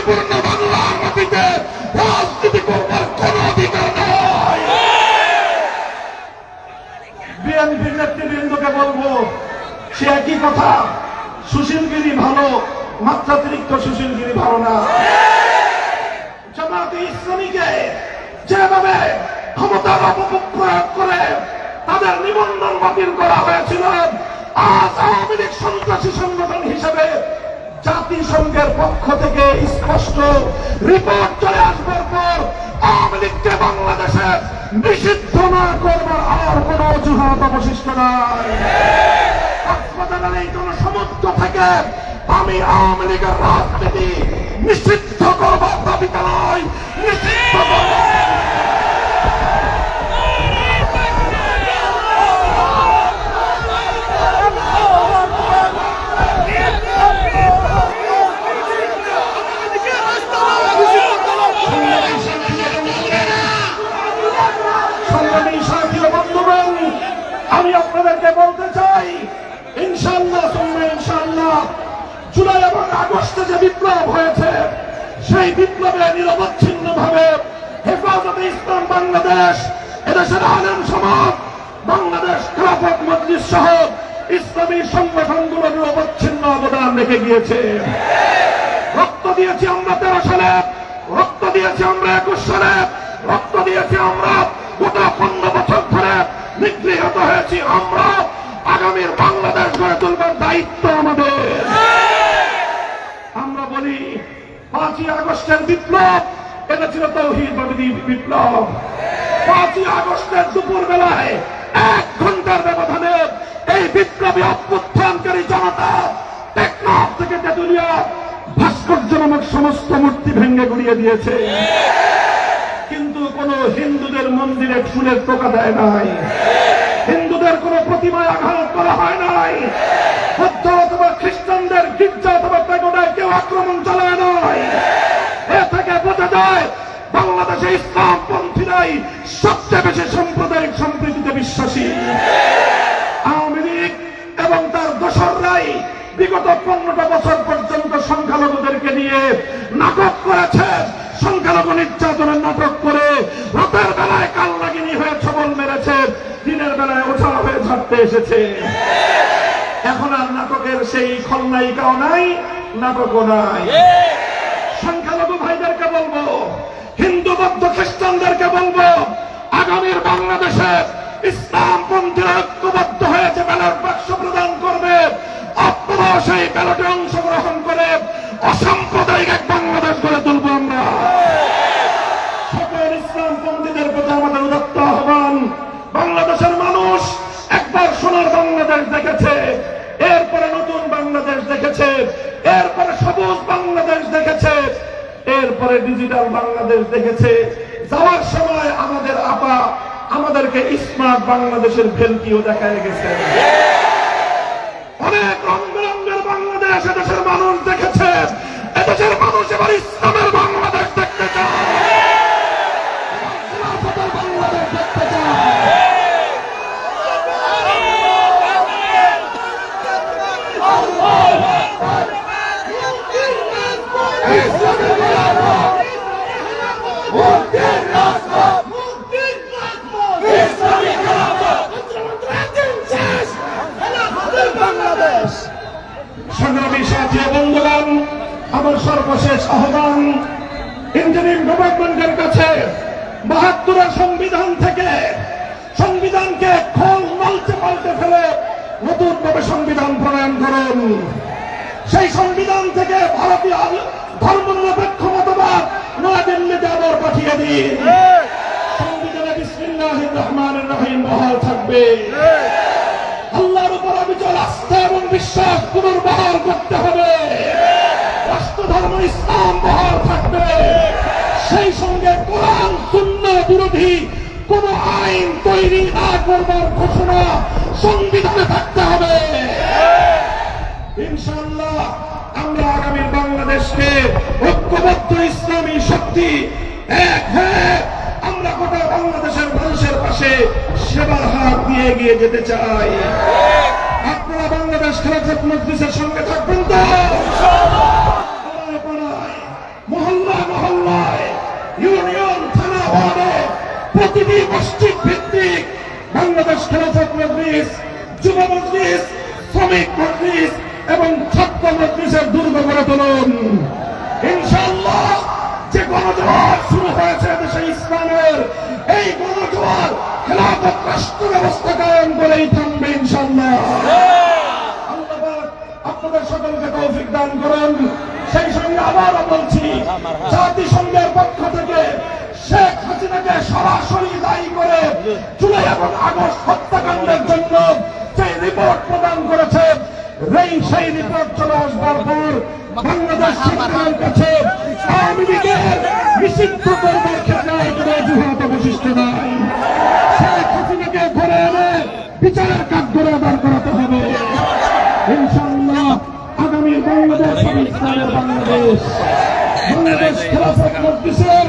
শান্তিপূর্ণ বাংলার মাটিতে রাজনীতি করবার কোন অধিকার নয় বিএনপির নেতৃবৃন্দকে বলব, সে একই কথা, সুশীলগিরি ভালো, মাত্রাতিরিক্ত সুশীলগিরি ভালো না। জামাতে ইসলামীকে যেভাবে ক্ষমতার অপপ্রয়োগ করে তাদের নিবন্ধন বাতিল করা হয়েছিল, আজ আওয়ামী লীগ সন্ত্রাসী সংগঠন হিসেবে জাতিসংঘের পক্ষ থেকে স্পষ্ট রিপোর্ট চলে আসবার পর আওয়ামী লীগকে বাংলাদেশে নিষিদ্ধ না করবার আর কোন অজুহাত অবশিষ্ট নাই। সমর্থ এই জনসমুদ্র থেকে। আমি আওয়ামী লীগের রাজনীতি নিষিদ্ধ করবার দাবি নয়। আগস্টে যে বিপ্লব হয়েছে, সেই বিপ্লবে নিরবচ্ছিন্ন ভাবে হেফাজতে ইসলাম বাংলাদেশ, এদেশের আলেম সমাজ, বাংলাদেশ খেলাফত মজলিস সহ ইসলামী সংগঠনগুলো নিরবচ্ছিন্ন অবদান রেখে গিয়েছে। রক্ত দিয়েছি আমরা তেরো সালে, রক্ত দিয়েছি আমরা একুশ সালে, রক্ত দিয়েছি আমরা গোটা পনেরো বছর ধরে নিগৃহীত হয়েছি আমরা। আগামীর বাংলাদেশ গড়ে তুলবার দায়িত্ব আমাদের। আমরা পাঁচই আগস্টের বিপ্লব, এটা ছিল তৌহিদ বাদী বিপ্লব। পাঁচই আগস্টের দুপুর বেলায় এক ঘণ্টার ব্যবধানে এই বিপ্লবী অভ্যুত্থানকারী জনতা টেকনাফ থেকে তেতুলিয়া ভাস্কর্য নামক সমস্ত মূর্তি ভেঙে গুড়িয়ে দিয়েছে। কিন্তু কোন হিন্দুদের মন্দিরে ফুলের টোকা দেয় নাই। হিন্দুদের কোন প্রতিমায় আঘাত করা হয় নাই। বৌদ্ধ অথবা খ্রিস্টানদের গির্জা অথবা প্যাগোডায় কেউ আক্রমণ সবচেয়ে বেশি সাম্প্রদায়িক সম্প্রীতিতে বিশ্বাসী। আওয়ামী লীগ এবং তার দোসররাই বিগত পনেরোটা বছর পর্যন্ত সংখ্যালঘুদেরকে নিয়ে নাটক করেছে, সংখ্যালঘু নির্যাতনের নাটক করে রাতের বেলায় কাল লাগিনি হয়ে ছবল মেরেছে, দিনের বেলায় ওঝা হয়ে ঝাড়তে এসেছে। এখন আর নাটকের সেই খলনায়িকাও নাই, নাটকও নাই সংখ্যালঘু ভাইদেরকে বলব হিন্দু বৌদ্ধ খ্রিস্টানদেরকে বলব আগামীর বাংলাদেশে ইসলাম পন্থীরা ঐক্যবদ্ধ হয়েছে, ব্যালট বাক্স প্রদান করবে আপনারাও সেই ব্যালটে অংশগ্রহণ করে অসাম্প্রদায়িক এক বাংলাদেশ গড়ে তুলবো আমরা। সকল প্রতি আমাদের উদত্ত আহ্বান। বাংলাদেশের মানুষ একবার সোনার বাংলাদেশ দেখেছে, এরপরে নতুন বাংলাদেশ দেখেছে, এরপরে সবুজ বাংলাদেশ দেখেছে, এরপরে ডিজিটাল বাংলাদেশ দেখেছে। যাওয়ার সময় আমাদেরকে স্মার্ট বাংলাদেশের ভেলকিও দেখায় গেছে। অনেক রঙ বেরঙ্গের বাংলাদেশ এদেশের মানুষ দেখেছে। এদেশের মানুষ এবার ইসলামের গভর্নমেন্টের কাছে বাহাত্তরের সংবিধান থেকে সংবিধানকে খোল মালতে পাল্টে ফেলে নতুন ভাবে সংবিধান প্রণয়ন করুন। সেই সংবিধান থেকে ভারতীয় ধর্ম নিরপেক্ষ মতবাদ নয়াদিল্লিতে আবার পাঠিয়ে দিন। সংবিধানে বিসমিল্লাহির রহমানির রহিম বহাল থাকবে। আল্লাহর উপর অবিচল আস্থা এবং বিশ্বাস পুনর্বহাল করতে হবে। রাষ্ট্র ধর্ম ইসলাম বহাল থাকবে। সেই সঙ্গে কোরআন শূন্য বিরোধী কোন আইন তৈরি না করবার ঘোষণা সংবিধানে থাকতে হবে। ইনশাআল্লাহ আমরা আগামী বাংলাদেশকে ঐক্যবদ্ধ ইসলামী শক্তি এক হয়ে আমরা গোটা বাংলাদেশের মানুষের পাশে সেবার হাত দিয়ে এগিয়ে যেতে চাই। আপনারা বাংলাদেশ খেলাফত মজলিসের সঙ্গে থাকবেন তো? আহ্বানে প্রতিটি মসজিদ ভিত্তিক বাংলাদেশ খেলাফত মজলিস, যুব মজলিস, শ্রমিক মজলিস এবং ছাত্র মজলিসের দুর্গ করে তুলুন। ইনশাল্লাহ যে গণজোয়ার শুরু হয়েছে দেশে ইসলামের, এই গণজোয়ার খেলাফত রাষ্ট্র ব্যবস্থা কায়ন করেই থামবে ইনশাল্লাহ আপনাদের সকলকে তৌফিক দান করেন। সেই সঙ্গে আবারও বলছি, জাতিসংঘের পক্ষ থেকে শেখ হাসিনাকে সরাসরি দায়ী করে জুলাই এবং আগস্ট হত্যাকাণ্ডের জন্য যে রিপোর্ট প্রদান করেছে, সেই রিপোর্ট চলে আসবার পর বাংলাদেশ সরকারের কাছে আওয়ামী লীগের নিষিদ্ধ করবার ক্ষেত্রে কোনো অজুহাত অবশিষ্ট নাই। শেখ হাসিনাকে ঘরে এনে বিচারের কাজ করে আদার করাতে হবে। ইনশাআল্লাহ আগামী বাংলাদেশ বাংলাদেশ বাংলাদেশ খেলাফত মজলিসের